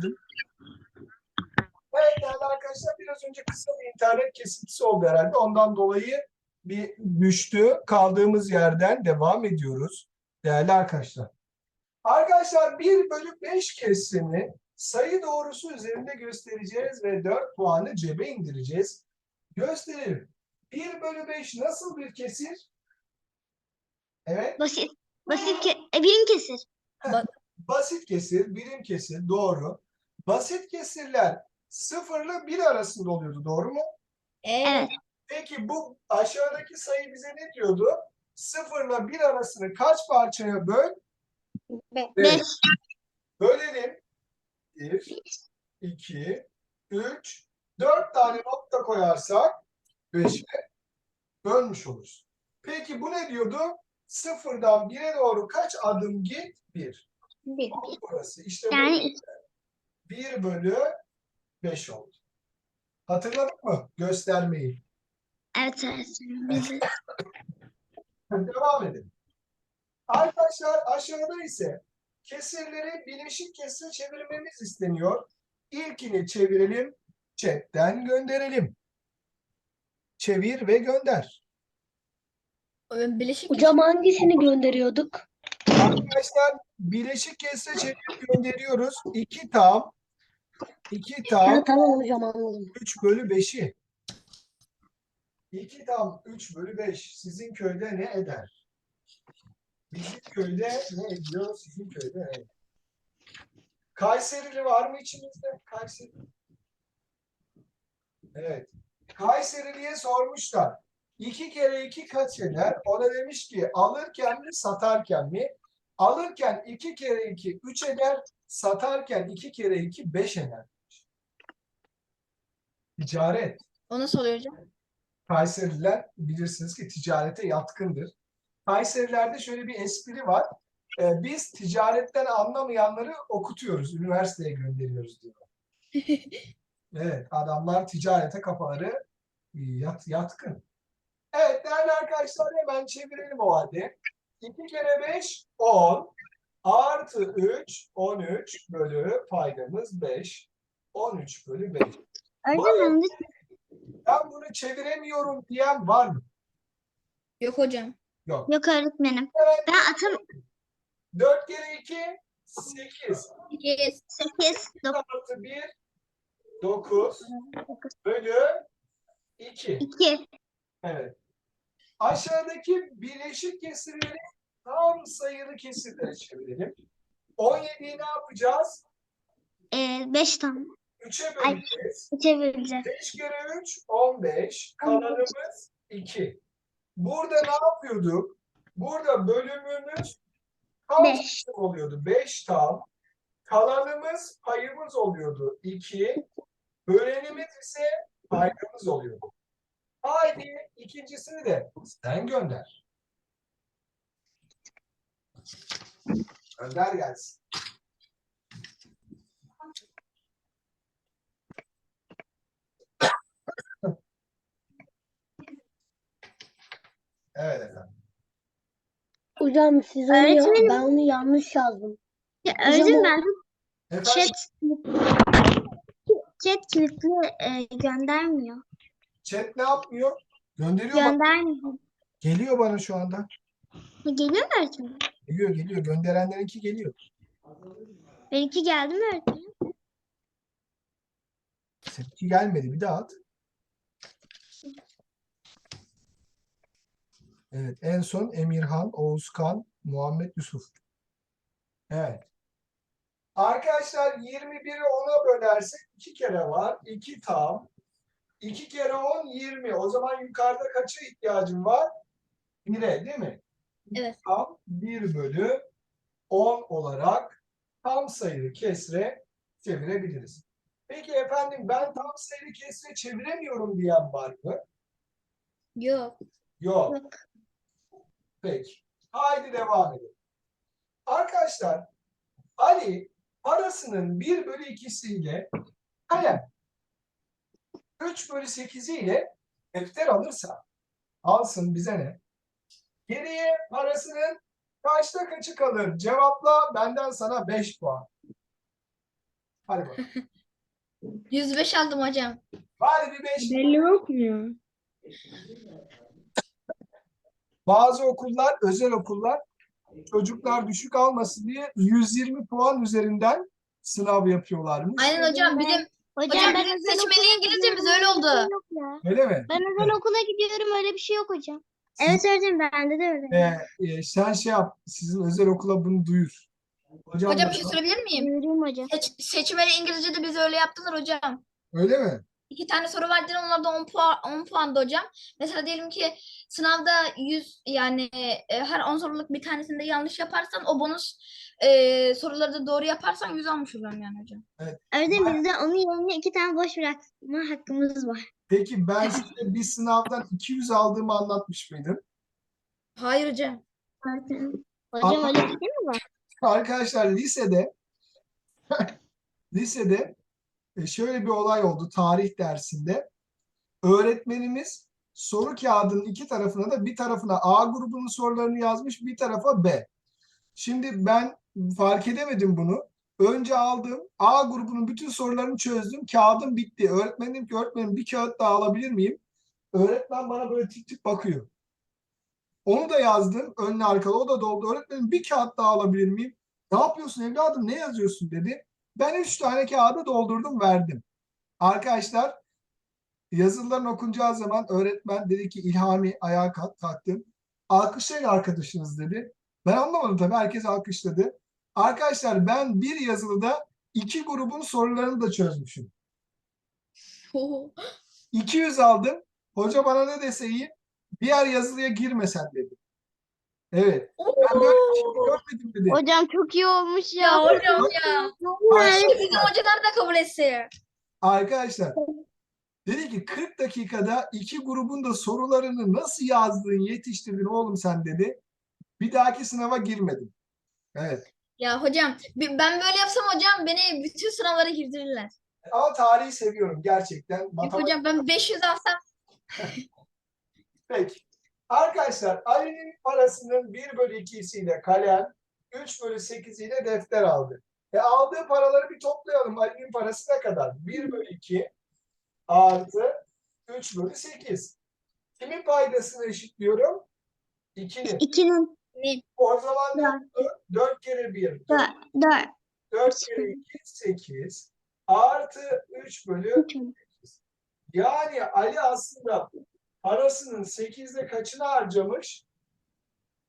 başladım. Evet değerli arkadaşlar biraz önce kısa bir internet kesintisi oldu herhalde. Ondan dolayı bir düştü. Kaldığımız yerden devam ediyoruz. Değerli arkadaşlar. Arkadaşlar 1 bölü 5 kesrini sayı doğrusu üzerinde göstereceğiz ve 4 puanı cebe indireceğiz. Gösterelim. 1 bölü 5 nasıl bir kesir? Evet. Basit. Basit ke e, birim kesir. Basit kesir, birim kesir doğru. Basit kesirler sıfırla bir arasında oluyordu doğru mu? Evet. Peki bu aşağıdaki sayı bize ne diyordu? Sıfırla bir arasını kaç parçaya böl? Beş. Bölelim. 1, 2, 3, 4 tane nokta koyarsak 5'e bölmüş oluruz. Peki bu ne diyordu? Sıfırdan 1'e doğru kaç adım git? 1. Bir. Burası. İşte Yani 1 bölü 5 oldu. Hatırladın mı göstermeyi? evet öğretmenim. Devam edelim. Arkadaşlar aşağıda ise kesirleri bileşik kesire çevirmemiz isteniyor. İlkini çevirelim. Chatten gönderelim. Çevir ve gönder. Bileşik Hocam hangisini gönderiyorduk? Arkadaşlar bileşik kesire çevirip gönderiyoruz. 2 tam 2 Ha, tam tamam hocam anladım. 3 bölü 5'i. 2 tam 3 bölü 5 sizin köyde ne eder? Bizim köyde ne ediyor? Sizin köyde ne? Kayserili var mı içimizde? Kayseri. Evet. Kayserili'ye sormuşlar. 2 kere 2 kaç eder? O da demiş ki alırken mi satarken mi? Alırken 2 kere 2 3 eder. Satarken 2 kere 2 5 eder. Ticaret. O nasıl oluyor hocam? Kayseriler bilirsiniz ki ticarete yatkındır. Kayserilerde şöyle bir espri var. Ee, biz ticaretten anlamayanları okutuyoruz, üniversiteye gönderiyoruz diyor. Evet, adamlar ticarete kafaları yat, yatkın. Evet değerli arkadaşlar hemen çevirelim o halde. 2 kere 5 10 artı 3 13 bölü paydamız 5. 13 bölü 5. Öğretmenim Ben bunu çeviremiyorum diyen var mı? Yok hocam. Yok. yok öğretmenim. Evet. Ben atım 4 kere 2 8 Yes. 8 artı 1 9 bölü 2. 2 Evet. Aşağıdaki bileşik kesirleri tam sayılı kesirlere çevirelim. 17'yi ne yapacağız? 5 tam 3'e Ay. böleceğiz. çevireceğiz. 5 kere 3 15. Kalanımız 2. Burada ne yapıyorduk? Burada bölümümüz kaç Beş. oluyordu? 5 tam. Kalanımız payımız oluyordu 2. Bölenimiz ise paydamız oluyordu. Haydi ikincisini de sen gönder. Gönder gelsin. Evet efendim. Hocam siz onu Öğretmenim. ben onu yanlış yazdım. Ya, Öğretmenim ben Efendim chat chat kilitli e, göndermiyor. chat ne yapmıyor? Gönderiyor bak. Göndermiyor. Geliyor bana şu anda. Geliyor mu öğretmenim? Geliyor geliyor. Gönderenlerinki geliyor. Benimki geldi mi öğretmenim? Seninki gelmedi. Bir daha at. Evet. En son Emirhan, Oğuzkan, Muhammed Yusuf. Evet. Arkadaşlar 21'i 10'a bölersek 2 kere var. 2 tam. 2 kere 10 20. O zaman yukarıda kaça ihtiyacım var? 1'e değil mi? Evet. Tam 1 bölü 10 olarak tam sayılı kesre çevirebiliriz. Peki efendim ben tam sayılı kesre çeviremiyorum diyen var mı? Yok. Yok. Yok. Peki. Haydi devam edelim. Arkadaşlar Ali parasının 1 bölü 2'siyle kalem 3 bölü 8'i ile defter alırsa alsın bize ne? Geriye parasının kaçta kaçı kalır? Cevapla benden sana 5 puan. Hadi bakalım. 105 aldım hocam. Hadi bir beş. Belli okumuyor. Bazı okullar, özel okullar çocuklar düşük almasın diye 120 puan üzerinden sınav yapıyorlarmış. Aynen hocam bizim Hocam, Hocam, özel seçmeli İngilizcemiz öyle oldu. şey yok ya. Öyle mi? Ben özel okula gidiyorum öyle bir şey yok hocam. Evet öğretmenim bende de öyle. Ee, e, sen şey yap, sizin özel okula bunu duyur. Hocam, hocam bir şey söyleyebilir miyim? Duyurayım hocam. Seç, seçmeli İngilizce'de biz öyle yaptılar hocam. Öyle mi? İki tane soru vardı onlar da 10 puan 10 puandı hocam. Mesela diyelim ki sınavda 100 yani e, her 10 soruluk bir tanesinde yanlış yaparsan o bonus e, soruları da doğru yaparsan 100 almış oluyorum yani hocam. Öğretmenim bizde onun yerine iki tane boş bırakma hakkımız var. Peki ben size bir sınavdan 200 aldığımı anlatmış mıydım? Hayır hocam. Hocam öyle bir şey mi var? Arkadaşlar lisede lisede şöyle bir olay oldu tarih dersinde. Öğretmenimiz soru kağıdının iki tarafına da bir tarafına A grubunun sorularını yazmış, bir tarafa B. Şimdi ben fark edemedim bunu. Önce aldım. A grubunun bütün sorularını çözdüm. Kağıdım bitti. Öğretmenim ki öğretmenim bir kağıt daha alabilir miyim? Öğretmen bana böyle tip tip bakıyor. Onu da yazdım. Önlü arkalı. O da doldu. Öğretmenim bir kağıt daha alabilir miyim? Ne yapıyorsun evladım? Ne yazıyorsun dedi. Ben üç tane kağıdı doldurdum verdim. Arkadaşlar yazıların okunacağı zaman öğretmen dedi ki İlhami ayağa kalk kalktım. Alkışlayın arkadaşınız dedi. Ben anlamadım tabii. Herkes alkışladı. Arkadaşlar ben bir yazılıda iki grubun sorularını da çözmüşüm. 200 aldım. Hoca bana ne dese iyi. Diğer yazılıya girmesen dedi. Evet. Ben böyle bir şey görmedim. Hocam çok iyi olmuş ya. Ya hocam ya. Ay- Bizim hocalar da kabul etse. Arkadaşlar dedi ki 40 dakikada iki grubun da sorularını nasıl yazdın, yetiştirdin oğlum sen dedi. Bir dahaki sınava girmedim. Evet. Ya hocam ben böyle yapsam hocam beni bütün sınavlara girdirirler. Ama tarihi seviyorum gerçekten. Yok Matematik hocam ben 500 alsam Peki. Arkadaşlar Ali'nin parasının 1 bölü 2'siyle kalem, 3 bölü 8'iyle defter aldı. E aldığı paraları bir toplayalım. Ali'nin parası ne kadar? 1 bölü 2 artı 3 bölü 8. Kimin paydasını eşitliyorum? 2'nin. İkinin ne? O zaman 4 kere 1, dört, dört. 4 kere 2, 8 artı 3 bölü üç mü? Yani Ali aslında parasının 8'de kaçını harcamış?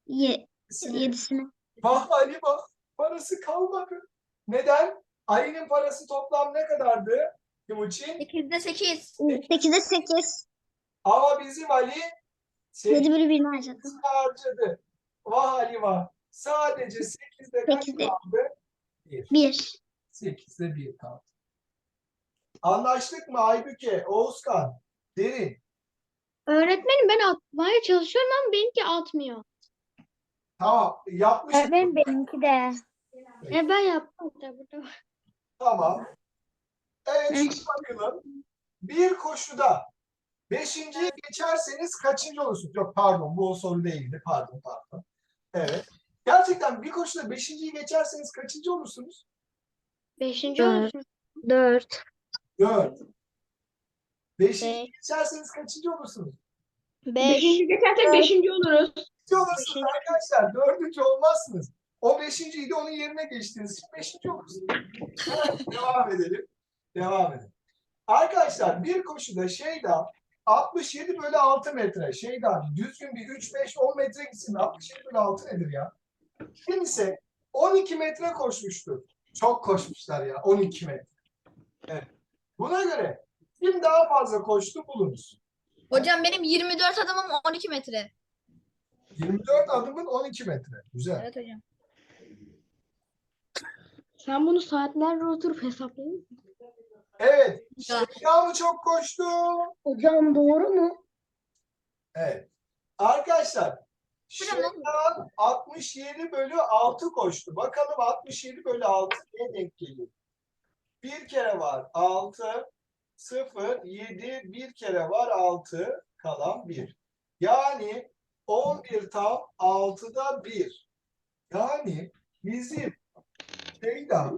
Ye, Yedisini. Vah Ali bak parası kalmadı. Neden? Ali'nin parası toplam ne kadardı? Timuçin. 8'de 8. Sekizde sekiz. Ama bizim Ali Yedi 8'de bölü birini harcadı. harcadı. Vah Ali vah. Sadece 8'de kaç Sekizde. kaldı? 1. Bir. 8'de 1 kaldı. Anlaştık mı Aybüke, Oğuzkan, Derin? Öğretmenim ben atmaya çalışıyorum ama benimki atmıyor. Tamam yapmış. Öğretmenim benimki de. E ben yaptım da burada. Tamam. Evet şimdi bakalım. Bir koşuda beşinciye geçerseniz kaçıncı olursunuz? Yok pardon bu o soru değildi. Pardon pardon. Evet. Gerçekten bir koşuda beşinciyi geçerseniz kaçıncı olursunuz? Beşinci Dört. olursun. Dört. Dört. Beşinci Beş. geçerseniz kaçıncı olursunuz? Beş. geçersek beşinci oluruz. Beşinci olursunuz arkadaşlar. Dördüncü olmazsınız. O beşinciydi onun yerine geçtiğiniz için beşinci olursunuz. Evet, devam edelim. Devam edelim. Arkadaşlar bir koşuda Şeyda 67 bölü 6 metre. Şeyda düzgün bir 3-5-10 metre gitsin. 67 bölü 6 nedir ya? Kim ise 12 metre koşmuştur. Çok koşmuşlar ya 12 metre. Evet. Buna göre kim daha fazla koştu bulunuz. Hocam benim 24 adımım 12 metre. 24 adımın 12 metre. Güzel. Evet hocam. Sen bunu saatlerce oturup hesaplayın. mı? Evet. Şeyda mı çok koştu? Hocam doğru mu? Evet. Arkadaşlar oldu? 67 bölü 6 koştu. Bakalım 67 bölü 6 ne denk geliyor? Bir kere var 6, 0, 7, bir kere var 6, kalan 1. Yani 11 tam 6'da 1. Yani bizim Şeyda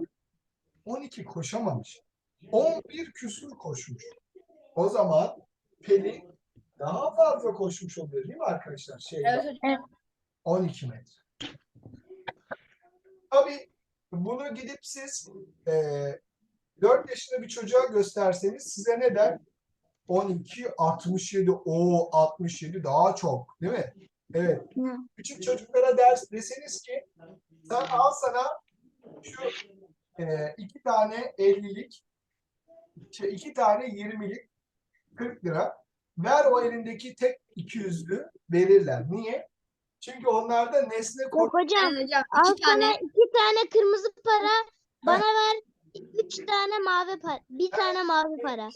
12 koşamamış. 11 küsur koşmuş. O zaman Pelin daha fazla koşmuş oluyor değil mi arkadaşlar? Hocam. 12 metre. Tabii bunu gidip siz eee 4 yaşında bir çocuğa gösterseniz size ne der? 12, 67, o 67 daha çok değil mi? Evet. Küçük çocuklara ders deseniz ki sen al sana şu eee, iki tane 50'lik şey, iki tane 20'lik 40 lira ver o elindeki tek 200'lü verirler. Niye? Çünkü onlarda nesne kod hocam. Hocam. Al İki tane. sana iki tane kırmızı para. Bana ver üç tane mavi para. Bir tane mavi para.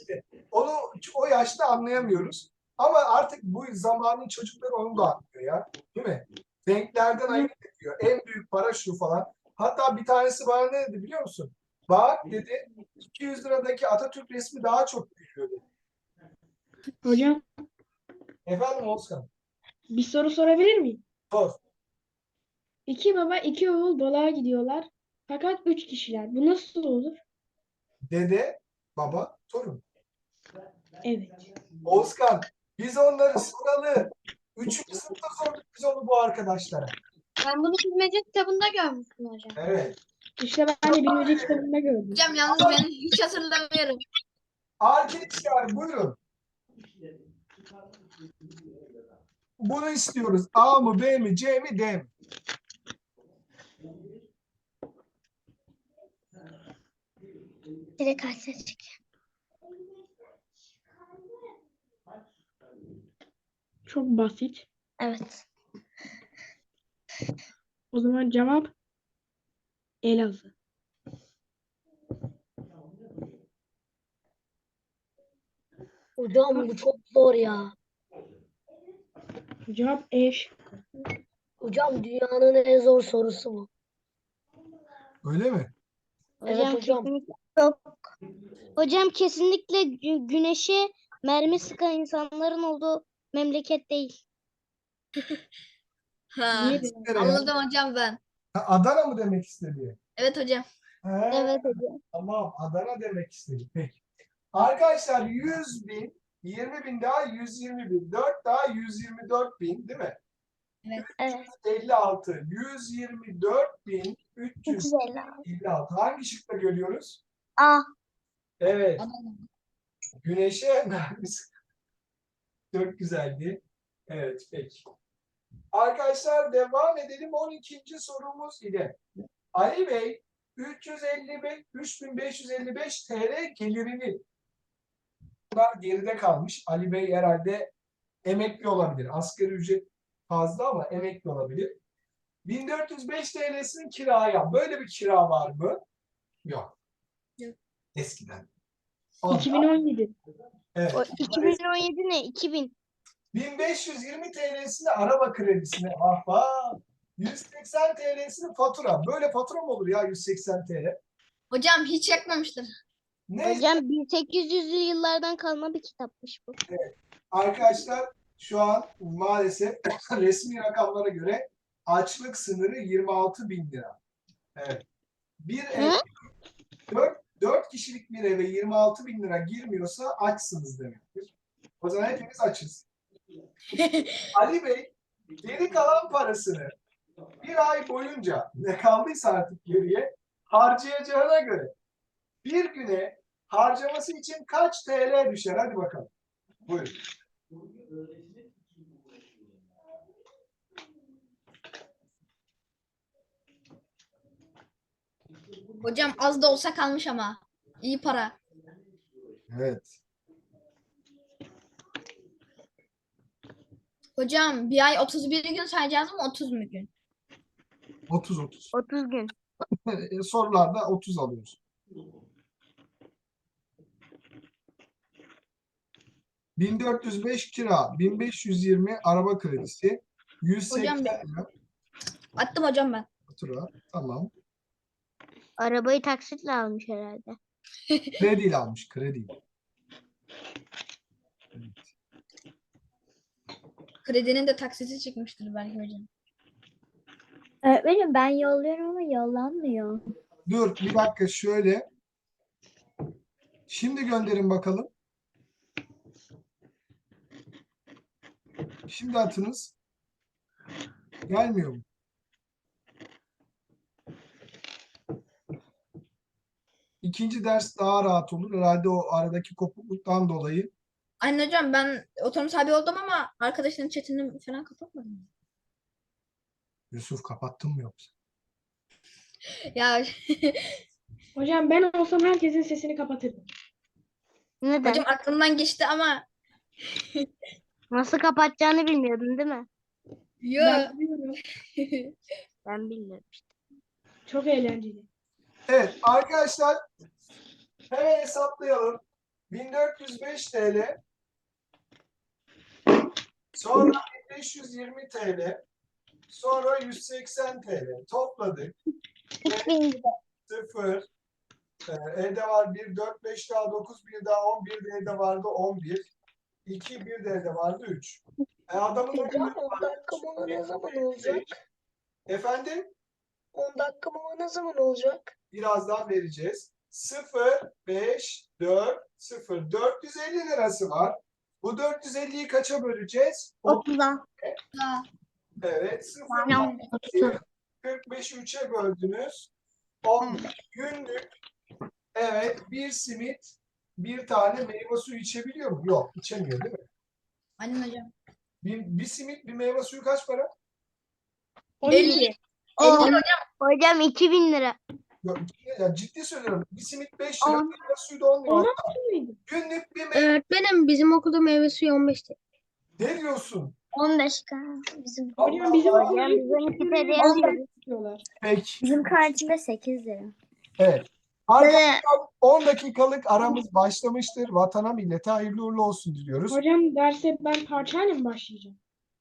Onu o yaşta anlayamıyoruz. Ama artık bu zamanın çocukları onu da anlıyor ya. Değil mi? Renklerden ayırt ediyor. En büyük para şu falan. Hatta bir tanesi bana ne dedi biliyor musun? Bak dedi 200 liradaki Atatürk resmi daha çok büyüyor dedi. Hocam Efendim Oğuzhan? bir soru sorabilir miyim? Sor. İki baba iki oğul balığa gidiyorlar. Fakat üç kişiler. Bu nasıl olur? Dede, baba, torun. Evet. Oğuzkan biz onları soralı. Üçüncü sınıfta sorduk biz onu bu arkadaşlara. Ben bunu bilmece kitabında görmüştüm hocam. Evet. İşte ben de bilmece kitabında gördüm. Hocam yalnız ben hiç hatırlamıyorum. Arkadaşlar buyurun. Bunu istiyoruz. A mı, B mi, C mi, D mi? Direkt açacak. Çok basit. Evet. O zaman cevap Elazığ. Hocam bu çok zor ya. Cevap E şıkkı. Hocam dünyanın en zor sorusu bu. Öyle mi? Evet Hocam, yok. Hocam kesinlikle gü- güneşe mermi sıkan insanların olduğu memleket değil. Ha. Niye de- Nereye? Anladım hocam ben. Ha, Adana mı demek istedi? Evet hocam. He, Evet hocam. Tamam, Adana demek istedi. Peki. Arkadaşlar 100 bin, 20 bin daha 120 bin, 4 daha 124 bin değil mi? Evet. 56, 124 bin, 356. Hangi şıkta görüyoruz? A. Evet. Güneşe. Çok güzeldi. Evet, peki. Arkadaşlar devam edelim 12. sorumuz ile. Ali Bey 355 3555 TL gelirini bunlar geride kalmış. Ali Bey herhalde emekli olabilir. Asgari ücret fazla ama emekli olabilir. 1405 TL'sinin kiraya. Böyle bir kira var mı? Yok. Eskiden. Ondan- 2017. Evet. O 2017 ne? 2000. 1520 TL'sini araba kredisine ahba 180 TL'sini fatura. Böyle fatura mı olur ya 180 TL? Hocam hiç yakmamıştır. Ne Hocam 1800'lü yıllardan kalma bir kitapmış bu. arkadaşlar şu an maalesef resmi rakamlara göre açlık sınırı 26 bin lira. Evet. Bir ev, Hı? 4, 4 kişilik bir eve 26 bin lira girmiyorsa açsınız demektir. O zaman hepimiz açız. Ali Bey geri kalan parasını bir ay boyunca ne kaldıysa artık geriye harcayacağına göre bir güne harcaması için kaç TL düşer? Hadi bakalım. Buyurun. Hocam az da olsa kalmış ama. İyi para. Evet. Hocam bir ay 31 gün sayacağız mı 30 mu gün? 30 30. 30 gün. E, Sorularda 30 alıyoruz. ...1405 kira, 1520 araba kredisi, 180 Hocam- lira Attım hocam ben. fatura. Tamam. Arabayı taksitle almış herhalde. Krediyle almış, krediyle. Kredinin de taksiti çıkmıştır belki hocam. Öğretmenim ben yolluyorum ama yollanmıyor. Dur bir dakika şöyle. Şimdi gönderin bakalım. Şimdi atınız. Gelmiyor mu? İkinci ders daha rahat olur. Herhalde o aradaki kopukluktan dolayı. Aynen hocam ben otonom sahibi oldum ama arkadaşların chatini falan kapatmadım. Yusuf kapattın mı yoksa? Ya Hocam ben olsam herkesin sesini kapatırdım. Neden? hocam aklımdan geçti ama Nasıl kapatacağını bilmiyordun değil mi? yo. Ben biliyorum. Ben bilmiyorum işte. Çok eğlenceli. Evet arkadaşlar hemen hesaplayalım. 1405 TL sonra 1520 TL sonra 180 TL topladık. 0 e, elde var 1 4 5 daha 9 bir daha 11 de elde vardı 11 2 bir de elde vardı 3. E, adamın Hocam ömrü 10 dakika mola ne zaman olacak? Efendim 10 dakika mola ne zaman olacak? Birazdan vereceğiz. 0, 5, 4, 0. 450 lirası var. Bu 450'yi kaça böleceğiz? 30'a. Evet. 0, Hocam 30'a. 45'i 3'e böldünüz. 10 günlük. Evet. Bir simit bir tane meyve suyu içebiliyor mu? Yok. içemiyor değil mi? Aynen hocam. Bir, bir simit bir meyve suyu kaç para? 12. O, hocam 2000 lira. Ya ciddi söylüyorum. Bir simit 5 lira, On. meyve suyu da 10 lira. Hatta Günlük bir meyve Öğretmenim bizim okulda meyve suyu 15 TL. Ne diyorsun? 15 bizim. Hocam bizim Allah okulda Hocam bizimki de yüz değil. lira tutuyorlar. Peki. Bizim kartında 8 lira. Evet. Arkadaşlar 10 dakikalık aramız başlamıştır. Vatana millete hayırlı uğurlu olsun diliyoruz. Hocam derse ben parçayla mı başlayacağım?